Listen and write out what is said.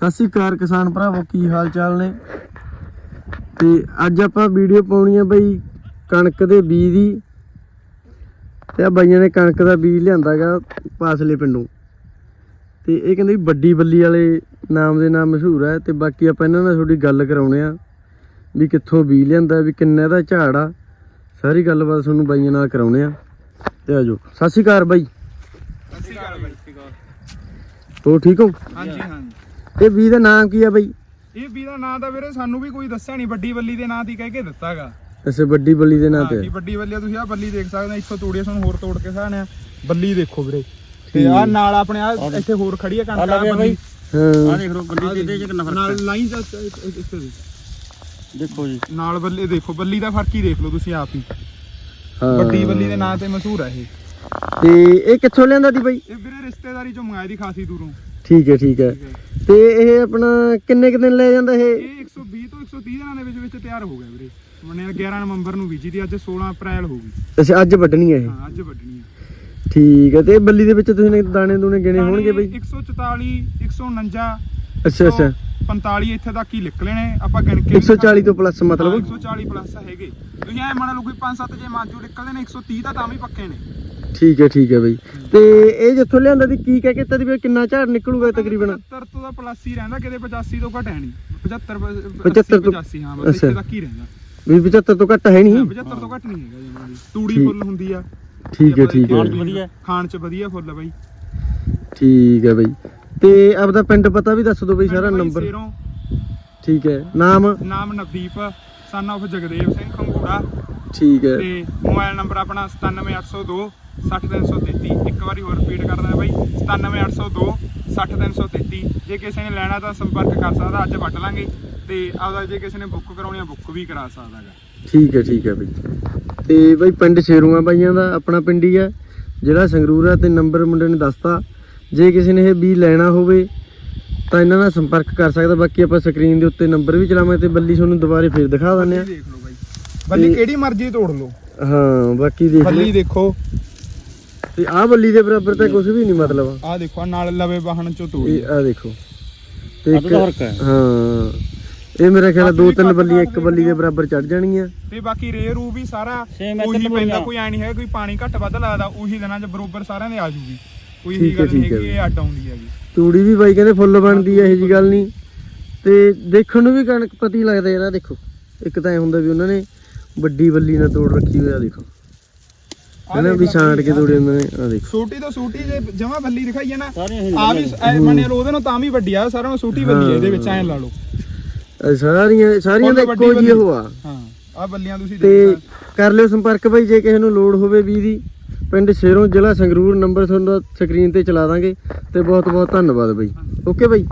ਸਤਿ ਸ਼੍ਰੀ ਅਕਾਲ ਕਿਸਾਨ ਭਰਾਵੋ ਕੀ ਹਾਲ ਚਾਲ ਨੇ? ਤੇ ਅੱਜ ਆਪਾਂ ਵੀਡੀਓ ਪਾਉਣੀ ਆ ਬਈ ਕਣਕ ਦੇ ਬੀਜ ਦੀ। ਤੇ ਆ ਬਾਈਆਂ ਨੇ ਕਣਕ ਦਾ ਬੀਜ ਲਿਆਂਦਾਗਾ ਪਾਸਲੇ ਪਿੰਡੋਂ। ਤੇ ਇਹ ਕਹਿੰਦੇ ਵੀ ਵੱਡੀ ਬੱਲੀ ਵਾਲੇ ਨਾਮ ਦੇ ਨਾਲ ਮਸ਼ਹੂਰ ਹੈ ਤੇ ਬਾਕੀ ਆਪਾਂ ਇਹਨਾਂ ਨਾਲ ਥੋੜੀ ਗੱਲ ਕਰਾਉਣੇ ਆ ਵੀ ਕਿੱਥੋਂ ਬੀਜ ਲਿਆਂਦਾ ਵੀ ਕਿੰਨਾ ਦਾ ਝਾੜ ਆ। ਸਾਰੀ ਗੱਲਬਾਤ ਤੁਹਾਨੂੰ ਬਾਈਆਂ ਨਾਲ ਕਰਾਉਣੇ ਆ। ਤੇ ਆਜੋ ਸਤਿ ਸ਼੍ਰੀ ਅਕਾਲ ਬਾਈ। ਸਤਿ ਸ਼੍ਰੀ ਅਕਾਲ ਬਾਈ। ਸਤਿ ਸ਼੍ਰੀ ਅਕਾਲ ਹੋਰ ਠੀਕ ਹੋ? ਹਾਂਜੀ ਹਾਂਜੀ। ਇਹ ਬੀਜ ਦਾ ਨਾਮ ਕੀ ਆ ਬਾਈ? ਇਹ ਵੀ ਦਾ ਨਾਂ ਤਾਂ ਵੀਰੇ ਸਾਨੂੰ ਵੀ ਕੋਈ ਦੱਸਿਆ ਨਹੀਂ ਵੱਡੀ ਬੱਲੀ ਦੇ ਨਾਂ ਦੀ ਕਹਿ ਕੇ ਦਿੱਤਾਗਾ। ਅੱਛਾ ਵੱਡੀ ਬੱਲੀ ਦੇ ਨਾਂ ਤੇ। ਵੱਡੀ ਬੱਲੀ ਆ, ਤੁਸੀਂ ਆ ਬੱਲੀ ਦੇਖ ਸਕਦੇ ਹੋ ਇੱਥੋਂ ਤੋੜੀਏ ਸਾਨੂੰ ਹੋਰ ਤੋੜ ਕੇ ਸਾਹਣੇ ਬੱਲੀ ਦੇਖੋ ਵੀਰੇ। ਤੇ ਆ ਨਾਲ ਆਪਣੇ ਆ ਇੱਥੇ ਹੋਰ ਖੜੀ ਆ ਕਣਕ ਆ ਬੱਲੀ ਹਾਂ। ਦੇਖ ਲਓ ਬੱਲੀ ਤੇ ਇਹਦੇ ਚ ਕਿੰਨਾ ਫ਼ਰਕ ਨਾਲ ਲਾਈਨ ਦਾ ਇੱਥੇ ਦੇ। ਦੇਖੋ ਜੀ। ਨਾਲ ਬੱਲੀ ਦੇਖੋ ਬੱਲੀ ਦਾ ਫ਼ਰਕ ਹੀ ਦੇਖ ਲਓ ਤੁਸੀਂ ਆਪ ਹੀ। ਹਾਂ। ਵੱਡੀ ਬੱਲੀ ਦੇ ਨਾਂ ਤੇ ਮਸ਼ਹੂਰ ਆ ਇਹ। ਤੇ ਇਹ ਕਿੱਥੋਂ ਲਿਆਂਦਾ ਦੀ ਬਾਈ? ਇਹ ਵੀਰੇ ਰਿਸ਼ਤੇਦਾਰੀ ਚੋਂ ਮੰਗਾਈ ਦੀ ਖਾਸੀ ਦੂਰੋਂ। ਠੀਕ ਹੈ ਠੀਕ ਹੈ। ਤੇ ਇਹ ਆਪਣਾ ਕਿੰਨੇ ਕੁ ਦਿਨ ਲੈ ਜਾਂਦਾ ਇਹ? ਇਹ 120 ਤੋਂ 130 ਦਿਨਾਂ ਦੇ ਵਿੱਚ ਵਿੱਚ ਤਿਆਰ ਹੋ ਗਿਆ ਵੀਰੇ। ਮੰਨਿਆ 11 ਨਵੰਬਰ ਨੂੰ ਬੀਜੀ ਦੀ ਅੱਜ 16 ਅਪ੍ਰੈਲ ਹੋ ਗਈ। ਅੱਛਾ ਅੱਜ ਵੱਢਣੀ ਹੈ ਇਹ? ਹਾਂ ਅੱਜ ਵੱਢਣੀ ਹੈ। ਠੀਕ ਹੈ ਤੇ ਇਹ ਬੱਲੀ ਦੇ ਵਿੱਚ ਤੁਸੀਂ ਨੇ ਦਾਣੇ ਦੂਣੇ ਗਿਣੇ ਹੋਣਗੇ ਬਈ? 144 149 ਅੱਛਾ ਅੱਛਾ। 45 ਇੱਥੇ ਤੱਕ ਹੀ ਨਿਕਲੇ ਨੇ। ਆਪਾਂ ਗਿਣ ਕੇ 140 ਤੋਂ ਪਲੱਸ ਮਤਲਬ? 140 ਪਲੱਸ ਹੈਗੇ। ਤੁਸੀਂ ਐ ਮੰਨ ਲਓ ਕੋਈ 5-7 ਜੇ ਮਾਂਜੂ ਨਿਕਲਦੇ ਨੇ 130 ਤਾਂ ਤਾਂ ਵੀ ਪੱਕੇ ਨੇ। ਠੀਕ ਹੈ ਠੀਕ ਹੈ ਬਈ। ਤੇ ਇਹ ਜਿੱਥੋਂ ਲਿਆਂਦਾ ਦੀ ਕੀ ਕਹਿ ਕੇ ਤਾ ਦੀ ਵੀ ਕਿੰਨਾ ਝਾੜ ਨਿਕਲੂਗਾ ਤਕਰੀਬਨ? 75 ਤੋਂ ਦਾ ਪਲੱਸ ਹੀ ਰਹਿੰਦਾ ਕਿਤੇ 85 ਤੋਂ ਘਟ ਹੈ ਨਹੀਂ। 75 75 ਤੋਂ- 85 ਹਾਂ ਬਸ ਇੱਥੇ। ਤੱਕ ਹੀ ਰਹਿੰਦਾ। ਵੀ 75 ਤੋਂ ਘੱਟ ਹੈ ਨਹੀਂ? 75 ਤੋਂ ਘੱਟ ਨਹੀਂ ਹੈਗਾ ਜਮਾਂ ਤੂੜੀ। ਫੁੱਲ ਹੁੰਦੀ ਆ। ਠੀਕ ਹੈ ਠੀਕ ਖਾਣ ਹੈ ਚ ਵਧੀਆ। ਖਾਣ ਚ ਵਧੀਆ ਫੁੱਲ ਆ ਬਾਈ। ਠੀਕ ਹੈ ਬਈ। ਤੇ ਆਪਦਾ ਪਿੰਡ ਪਤਾ ਵੀ ਦੱਸ ਦਿਓ ਬਈ ਸਾਰਾ ਨੰਬਰ। ਠੀਕ ਹੈ। ਨਾਮ? ਨਾਮ ਨਵਦੀਪ ਸਨ of ਜਗਦੇਵ ਸਿੰਘ ਖੰਗੂੜਾ। ਠੀਕ ਹੈ। ਤੇ ਮੋਬਾਈਲ ਨੰਬਰ ਆਪਣਾ 97802 60333 ਇੱਕ ਵਾਰੀ ਹੋਰ ਰਿਪੀਟ ਕਰਦਾ ਬਾਈ 97802 60333 ਜੇ ਕਿਸੇ ਨੇ ਲੈਣਾ ਤਾਂ ਸੰਪਰਕ ਕਰ ਸਕਦਾ ਅੱਜ ਵੱਢ ਲਾਂਗੇ। ਤੇ ਆਪਦਾ ਜੇ ਕਿਸੇ ਨੇ ਬੁੱਕ ਕਰਾਉਣੀ ਆ ਬੁੱਕ ਵੀ ਕਰਾ ਸਕਦਾ ਠੀਕ ਹੈ ਠੀਕ ਹੈ ਬਈ। ਤੇ ਬਈ ਪਿੰਡ ਸ਼ੇਰੂਆਂ ਬਾਈਆਂ ਦਾ ਆਪਣਾ ਪਿੰਡ ਹੀ ਹੈ ਜਿਹੜਾ ਸੰਗਰੂਰ ਹੈ ਤੇ ਨੰਬਰ ਮੁੰਡੇ ਨੇ ਦੱਸਤਾ। ਜੇ ਕਿਸੇ ਨੇ ਇਹ ਬੀ ਲੈਣਾ ਹੋਵੇ ਤਾਂ ਇਹਨਾਂ ਨਾਲ ਸੰਪਰਕ ਕਰ ਸਕਦਾ। ਬਾਕੀ ਆਪਾਂ ਸਕਰੀਨ ਦੇ ਉੱਤੇ ਨੰਬਰ ਵੀ ਚਲਾਵਾਂਗੇ ਤੇ ਬੱਲੀ ਤੁਹਾਨੂੰ ਦੁਬਾਰੇ ਫੇਰ ਦਿਖਾ ਦਿੰਦੇ ਆ। ਦੇਖ ਲਓ ਬਾਈ। ਬੱਲੀ ਕਿਹੜੀ ਮਰਜ਼ੀ ਤੋੜ ਲਓ। ਹਾਂ ਬਾਕੀ ਦੇਖ ਬੱਲੀ ਦੇਖੋ। ਤੇ ਆਹ ਬੱਲੀ ਦੇ ਬਰਾਬਰ ਤਾਂ ਕੁਝ ਵੀ ਨਹੀਂ ਮਤਲਬ। ਆਹ ਦੇਖੋ ਆਹ ਨਾਲ ਲਵੇ ਵਾਹਣ ਚੋਂ ਤੋੜੀ ਇਹ ਆ ਦੇਖੋ। ਤੇ ਫ਼ਰਕ ਹੈ। ਇਹ ਮੇਰਾ ਖਿਆਲ ਦੋ ਤਿੰਨ ਬੱਲੀਆਂ ਇੱਕ ਬੱਲੀ ਦੇ ਬਰਾਬਰ ਚੜ ਜਾਣਗੀਆਂ। ਤੇ ਬਾਕੀ ਰੇ ਰੂ ਵੀ ਸਾਰਾ ਉਹੀ ਪੈਂਦਾ ਕੋਈ ਐ ਨਹੀਂ ਹੈ ਕੋਈ ਪਾਣੀ ਘੱਟ ਵੱਧ ਲੱਗਦਾ ਉਹੀ ਦਿਨਾਂ 'ਚ ਬਰੋਬਰ ਸਾਰਿਆਂ ਦੇ ਆ ਜੂਗੀ ਕੋਈ ਇਹੀ ਗੱਲ ਨਹੀਂ ਹੈਗੀ ਇਹ ਅੱਡ ਆਉਂਦੀ ਹੈਗੀ। ਤੂੜੀ ਵੀ ਬਾਈ ਕਹਿੰਦੇ ਫੁੱਲ ਬਣਦੀ ਹੈ ਇਹੋ ਜੀ ਗੱਲ ਨਹੀਂ ਤੇ ਦੇਖਣ ਨੂੰ ਵੀ ਕਣਕ ਪਤੀ ਲੱਗਦਾ ਯਾਰ ਆਹ ਦੇਖੋ। ਇੱਕ ਤਾਂ ਇਹ ਹੁੰਦਾ ਵੀ ਉਹਨਾਂ ਨੇ ਵੱਡੀ ਬੱਲੀ ਨਾਲ ਤੋੜ ਰੱਖੀ ਹੋਇਆ ਦੇਖੋ। ਆਹ ਹਨਾ ਵੀ ਲਾ ਛਾਂਟ ਕੇ ਤੋੜੇ ਉਹਨਾਂ ਨੇ ਆ ਦੇਖੋ। ਛੋਟੀ ਤੋਂ ਛੋਟੀ ਜੇ ਜਮਾ ਬੱਲੀ ਨਾ ਸਾਰੀਆਂ ਹੀ ਆ ਵੀ ਮੰਨੇ ਲਓ ਉਹਦੇ ਨਾਲ ਤਾਂ ਵੀ ਵੱਡੀ ਆ ਸਾਰਿਆਂ ਨੂੰ ਛੋਟੀ ਬੱਲੀ ਇਹਦੇ ਵਿੱਚ ਐ ਲਾ ਲਓ। ਇਹ ਸਾਰੀਆਂ ਸਾਰੀਆਂ ਦਾ ਇੱਕੋ ਬੱਲੀ। ਹੋਆ ਹਾਂ ਆ ਬੱਲੀਆਂ ਤੁਸੀਂ ਤੇ ਕਰ ਲਿਓ ਸੰਪਰਕ ਬਾਈ ਜੇ ਕਿਸੇ ਨੂੰ ਲੋੜ ਹੋਵੇ ਵੀ ਦੀ ਪਿੰਡ ਸ਼ੇਰੋਂ ਜ਼ਿਲ੍ਹਾ ਸੰਗਰੂਰ ਨੰਬਰ ਤੁਹਾਨੂੰ ਸਕਰੀਨ ਤੇ ਚਲਾ ਦਾਂਗੇ। ਤੇ ਬਹੁਤ ਬਹੁਤ ਧੰਨਵਾਦ ਬਾਈ ਓਕੇ ਬਾਈ